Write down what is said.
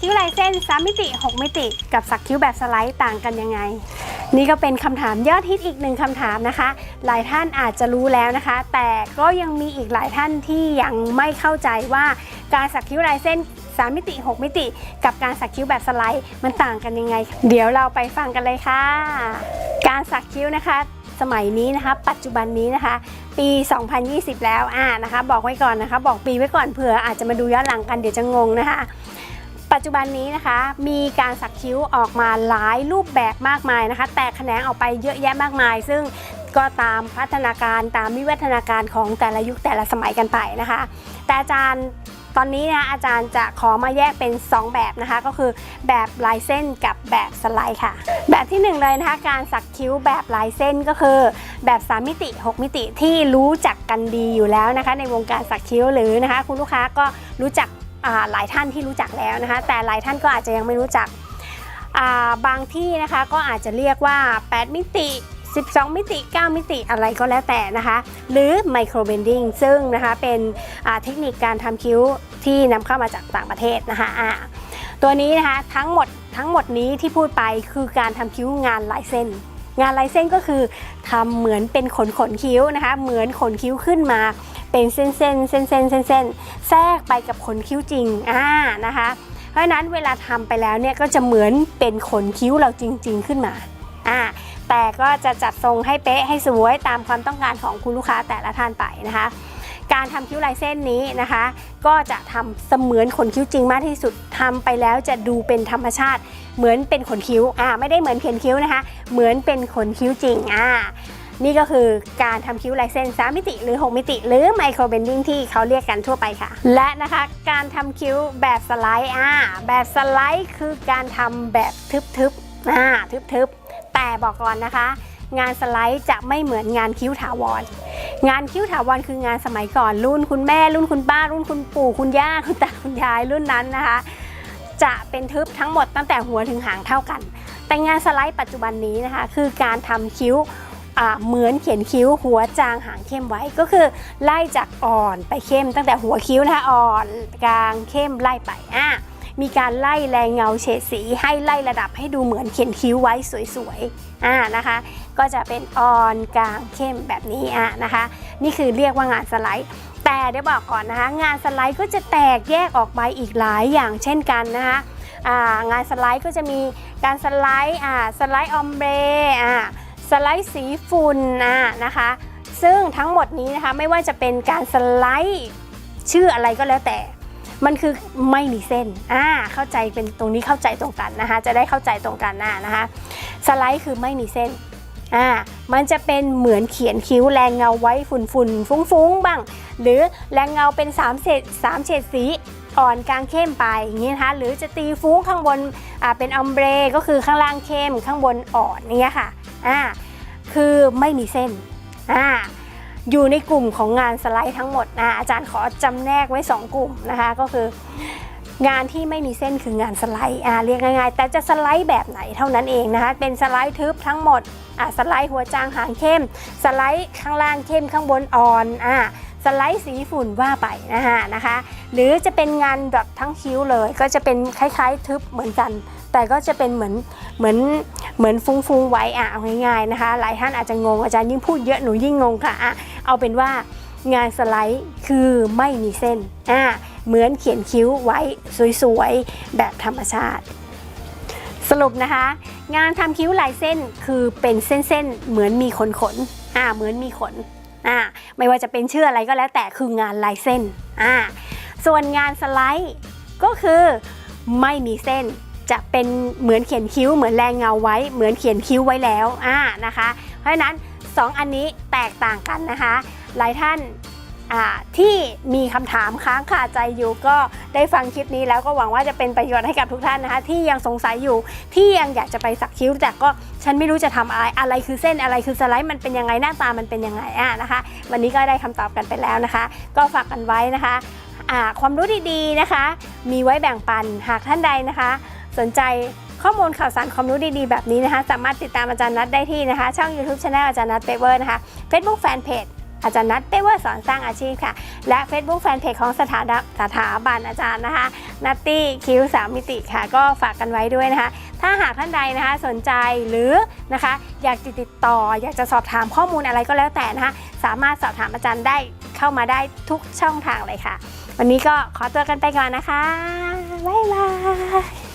คิ้วลายเส้น 3 มิติ 6 มิติ กับสักคิ้วแบบสไลด์ต่างกันยังไง นี่ก็เป็นคำถามยอดฮิตอีกหนึ่งคำถามนะคะ หลายท่านอาจจะรู้แล้วนะคะ แต่ก็ยังมีอีกหลายท่านที่ยังไม่เข้าใจว่าการสักคิ้วลายเส้น3 มิติ 6 มิติ กับการสักคิ้วแบบสไลด์มันต่างกันยังไง เดี๋ยวเราไปฟังกันเลยค่ะ การสักคิ้วนะคะ สมัยนี้นะคะ ปัจจุบันนี้นะคะ ปี 2020 แล้วอ่านะคะ บอกไว้ก่อนนะคะ บอกปีไว้ก่อนเผื่ออาจจะมาดูย้อนหลังกันเดี๋ยวจะงงนะคะ ปัจจุบันนี้นะคะมีการสักคิ้วออกมาหลายรูปแบบมากมายนะคะ แตกแขนงออกไปเยอะแยะมากมาย ซึ่งก็ตามพัฒนาการตามวิวัฒนาการของแต่ละยุคแต่ละสมัยกันไปนะคะ แต่อาจารย์ตอนนี้นะอาจารย์จะขอมาแยกเป็น 2 แบบนะคะ ก็คือแบบลายเส้นกับแบบสไลด์ค่ะ แบบที่หนึ่งเลยนะคะการสักคิ้วแบบลายเส้นก็คือ แบบ 3 มิติ 6 มิติที่รู้จักกันดีอยู่แล้วนะคะ ในวงการสักคิ้วหรือนะคะ คุณลูกค้าก็รู้จัก หลายท่านที่รู้จักแล้วนะคะ แต่หลายท่านก็อาจจะยังไม่รู้จักาบางที่นะคะก็อาจจะเรียกว่า 8 มิติ 12 มิติ 9 มิติอะไรก็แล้วแต่นะคะ หรือไมโครเบนดิ้งซึ่งนะคะเป็นเทคนิคการทำคิ้วที่นำเข้ามาจากต่างประเทศนะคะตัวนี้นะคะทั้งหมดทั้งหมดนี้ที่พูดไปคือการทำคิ้วงานลายเส้น งานลายเส้นก็คือทำเหมือนเป็นขนขนคิ้วนะคะ เหมือนขนคิ้วขึ้นมาเป็นเส้นเส้นเส้นเส้นเส้นเส้นแทรกไปกับขนคิ้วจริงอ่านะคะ เพราะฉะนั้นเวลาทำไปแล้วเนี่ยก็จะเหมือนเป็นขนคิ้วเราจริง ๆ ขึ้นมาอ่าแต่ก็จะจัดทรงให้เป๊ะให้สวยตามความต้องการของคุณลูกค้าแต่ละท่านไปนะคะ การทำคิ้วลายเส้นนี้นะคะ ก็จะทำเสมือนขนคิ้วจริงมากที่สุดทำไปแล้วจะดูเป็นธรรมชาติ เหมือนเป็นขนคิ้วอ่าไม่ได้เหมือนเขียนคิ้วนะคะ เหมือนเป็นขนคิ้วจริงอ่า นี่ก็คือการทำคิ้วลายเส้น 3 มิติ หรือ 6 มิติ หรือไมโครเบนดิ้งที่เขาเรียกกันทั่วไปค่ะ และนะคะการทำคิ้วแบบสไลด์อ่าแบบสไลด์คือการทำแบบทึบๆอ่าทึบๆ แต่บอกก่อนนะคะ งานสไลด์จะไม่เหมือนงานคิ้วถาวร งานคิ้วถาวรคืองานสมัยก่อนรุ่นคุณแม่ รุ่นคุณป้า รุ่นคุณปู่คุณย่าคุณตาคุณยายรุ่นนั้นนะคะ จะเป็นทึบทั้งหมดตั้งแต่หัวถึงหางเท่ากัน แต่งานสไลด์ปัจจุบันนี้นะคะ คือการทำคิ้ว เหมือนเขียนคิ้วหัวจางหางเข้มไว้ก็คือ ไล่จากอ่อนไปเข้มตั้งแต่หัวคิ้วนะคะอ่อนกลางเข้มไล่ไปอะมีการไล่แรงเงาเฉดสีให้ไล่ระดับให้ดูเหมือนเขียนคิ้วไว้สวยๆอ่านะคะ ก็จะเป็นอ่อนกลางเข้มแบบนี้อะนะคะ นี่คือเรียกว่างานสไลด์ แต่เดี๋ยวบอกก่อนนะคะ งานสไลด์ก็จะแตกแยกออกไปอีกหลายอย่างเช่นกันนะคะงานสไลด์ก็จะมีการสไลด์อ่าสไลด์ออมเบรอ่า สไลด์สีฝุ่นอ่านะคะ ซึ่งทั้งหมดนี้นะคะไม่ว่าจะเป็นการสไลด์ชื่ออะไรก็แล้วแต่ มันคือไม่มีเส้นอ่าเข้าใจเป็นตรงนี้เข้าใจตรงกันนะคะ จะได้เข้าใจตรงกันนะนะคะ สไลด์คือไม่มีเส้นอ่ามันจะเป็นเหมือนเขียนคิ้วแรงเงาไว้ฝุ่นฝุ่นฟุ้งฟุ้งบ้าง หรือแรงเงาเป็น3เฉด3เฉดสีอ่อนกลางเข้มไปอย่างนี้นะคะหรือจะตีฟุ้งข้างบนอ่าเป็นออมเบรก็คือข้างล่างเข้มข้างบนอ่อนอย่างเงี้ยค่ะ อ่าคือไม่มีเส้นอ่าอยู่ในกลุ่มของงานสไลด์ทั้งหมดนะอาจารย์ขอจำแนกไว้ 2 กลุ่มนะคะก็คืองานที่ไม่มีเส้นคืองานสไลด์อ่าเรียกง่ายๆ แต่จะสไลด์แบบไหนเท่านั้นเองนะคะเป็นสไลด์ทึบทั้งหมดอ่าสไลด์หัวจางหางเข้ม สไลด์ข้างล่างเข้มข้างบนอ่อนอ่า สไลด์สีฝุ่นว่าไปนะคะนะคะ หรือจะเป็นงานแบบทั้งคิ้วเลย ก็จะเป็นคล้าย ๆ ทึบเหมือนกัน แต่ก็จะเป็นเหมือนเหมือนเหมือนฟุ้งๆไว้อะเอาง่ายๆนะคะ หลายท่านอาจจะงงอาจารย์ยิ่งพูดเยอะหนูยิ่งงงค่ะอะเอาเป็นว่างานสไลด์คือไม่มีเส้นอ่าเหมือนเขียนคิ้วไว้สวยๆแบบธรรมชาติ สรุปนะคะ งานทำคิ้วลายเส้นคือเป็นเส้นๆเหมือนมีขนขนอ่าเหมือนมีขน อ่าไม่ว่าจะเป็นชื่ออะไรก็แล้วแต่คืองานลายเส้นอ่าส่วนงานสไลด์ก็คือไม่มีเส้นจะเป็นเหมือนเขียนคิ้ว เหมือนแรงเงาไว้ เหมือนเขียนคิ้วไว้แล้วอ่านะคะ เพราะฉะนั้น 2 อันนี้แตกต่างกันนะคะ หลายท่าน ที่มีคำถามค้างคาใจอยู่ก็ได้ฟังคลิปนี้แล้วก็หวังว่าจะเป็นประโยชน์ให้กับทุกท่านนะคะ ที่ยังสงสัยอยู่ที่ยังอยากจะไปสักคิ้ว แต่ก็ฉันไม่รู้จะทำอะไรอะไรคือเส้นอะไรคือสไลด์มันเป็นยังไงหน้าตามันเป็นยังไงอะนะคะ วันนี้ก็ได้คำตอบกันไปแล้วนะคะ ก็ฝากกันไว้นะคะอ่าความรู้ดีๆนะคะ มีไว้แบ่งปันหากท่านใดนะคะ สนใจข้อมูลข่าวสารความรู้ดีๆแบบนี้นะคะ สามารถติดตามอาจารย์นัดได้ที่นะคะ ช่อง YouTube Channel อาจารย์นัดเปเวอร์นะคะ Facebook Fanpage อาจารย์นัทเป้เวอร์สอนสร้างอาชีพค่ะ และ Facebook Fanpage ของสถาสถาบันอาจารย์นะคะนัตตี้คิวสามมิติค่ะ ก็ฝากกันไว้ด้วยนะคะ ถ้าหากท่านใดนะคะสนใจหรือนะคะ อยากติดต่อ อยากจะสอบถามข้อมูลอะไรก็แล้วแต่นะคะ สามารถสอบถามอาจารย์ได้เข้ามาได้ทุกช่องทางเลยค่ะ วันนี้ก็ขอตัวกันไปก่อนนะคะบ๊ายบาย